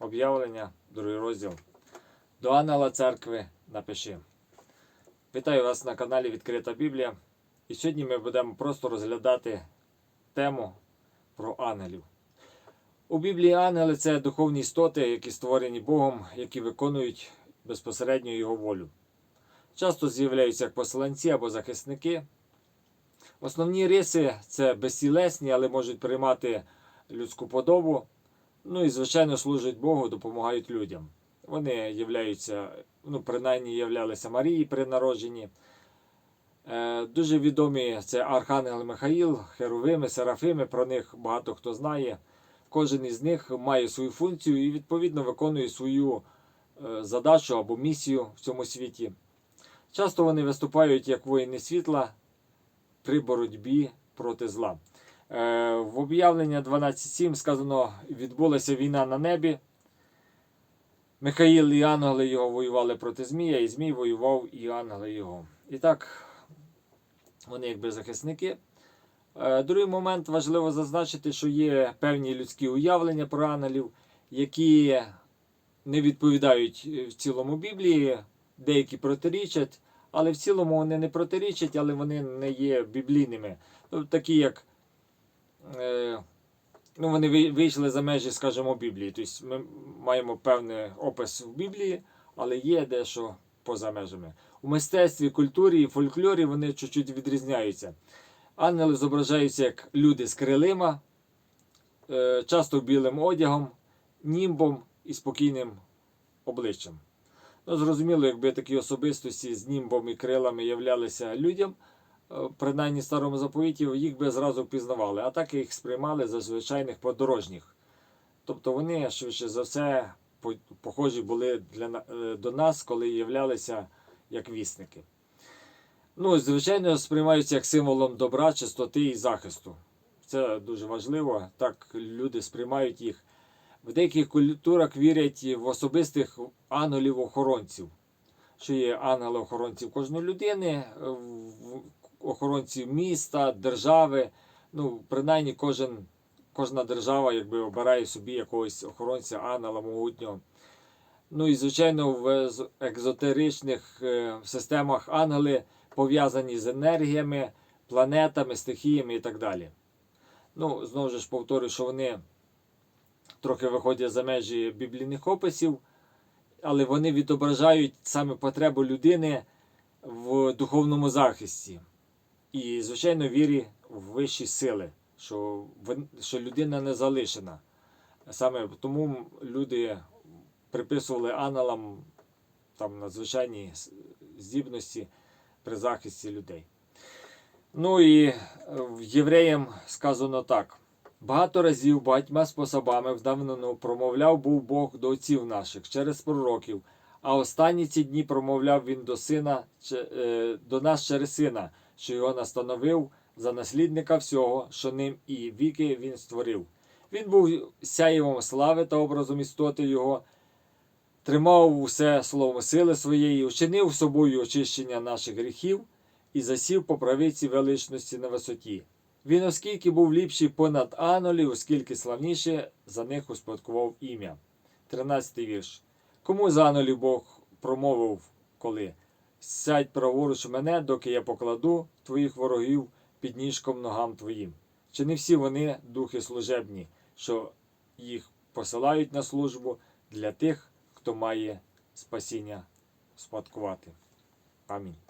Об'явлення, другий розділ. До ангела церкви напиши. Вітаю вас на каналі Відкрита Біблія. І сьогодні ми будемо просто розглядати тему про ангелів. У Біблії ангели це духовні істоти, які створені Богом, які виконують безпосередньо Його волю. Часто з'являються як посланці або захисники. Основні риси це безцілесні, але можуть приймати людську подобу. Ну і, звичайно, служать Богу, допомагають людям. Вони являються, ну, принаймні являлися Марії при народженні. Е, дуже відомі це Архангел Михаїл, Херовими, Серафими, про них багато хто знає. Кожен із них має свою функцію і відповідно виконує свою е, задачу або місію в цьому світі. Часто вони виступають як воїни світла при боротьбі проти зла. Е, В об'явлення 12.7 сказано: відбулася війна на небі. Михаїл і ангели його воювали проти Змія, і Змій воював і ангели його. І так, вони якби захисники. Е, Другий момент важливо зазначити, що є певні людські уявлення про ангелів, які не відповідають в цілому Біблії, деякі протирічать, але в цілому вони не протирічать, але вони не є біблійними. Ну, такі як е, ну, вони вийшли за межі, скажімо, Біблії. Тобто ми маємо певний опис в Біблії, але є дещо поза межами. У мистецтві, культурі і фольклорі вони чуть-чуть відрізняються. Ангели зображаються як люди з крилима, е, часто білим одягом, німбом і спокійним обличчям. Ну, зрозуміло, якби такі особистості з німбом і крилами являлися людям, е, принаймні старому заповіті, їх би зразу впізнавали, а так їх сприймали за звичайних подорожніх. Тобто вони швидше за все похожі були для, е, до нас, коли являлися як вісники. Ну, звичайно, сприймаються як символом добра, чистоти і захисту. Це дуже важливо. Так люди сприймають їх. В деяких культурах вірять в особистих ангелів-охоронців, що є ангели-охоронців кожної людини, в- охоронці міста, держави. Ну, принаймні, кожен, кожна держава якби, обирає собі якогось охоронця, ангела могутнього. Ну і, звичайно, в екзотеричних е, системах ангели пов'язані з енергіями, планетами, стихіями і так далі. Ну, знову ж повторюю, що вони трохи виходять за межі біблійних описів, але вони відображають саме потребу людини в духовному захисті. І, звичайно, вірі в вищі сили, що, що людина не залишена. Саме тому люди приписували ангелам там надзвичайні здібності при захисті людей. Ну і е, євреям сказано так. Багато разів багатьма способами вдавнено промовляв був Бог до отців наших через пророків, а останні ці дні промовляв він до сина, е, до нас через сина, що його настановив за наслідника всього, що ним і віки він створив. Він був сяєвом слави та образом істоти його, тримав усе словом сили своєї, учинив собою очищення наших гріхів і засів по правиці величності на висоті. Він, оскільки був ліпший понад ангелів, оскільки славніше за них успадкував ім'я. 13 вірш. Кому з ангелів Бог промовив, коли сядь праворуч мене, доки я покладу твоїх ворогів під ніжком ногам твоїм. Чи не всі вони духи служебні, що їх посилають на службу для тих, хто має спасіння спадкувати? Амінь.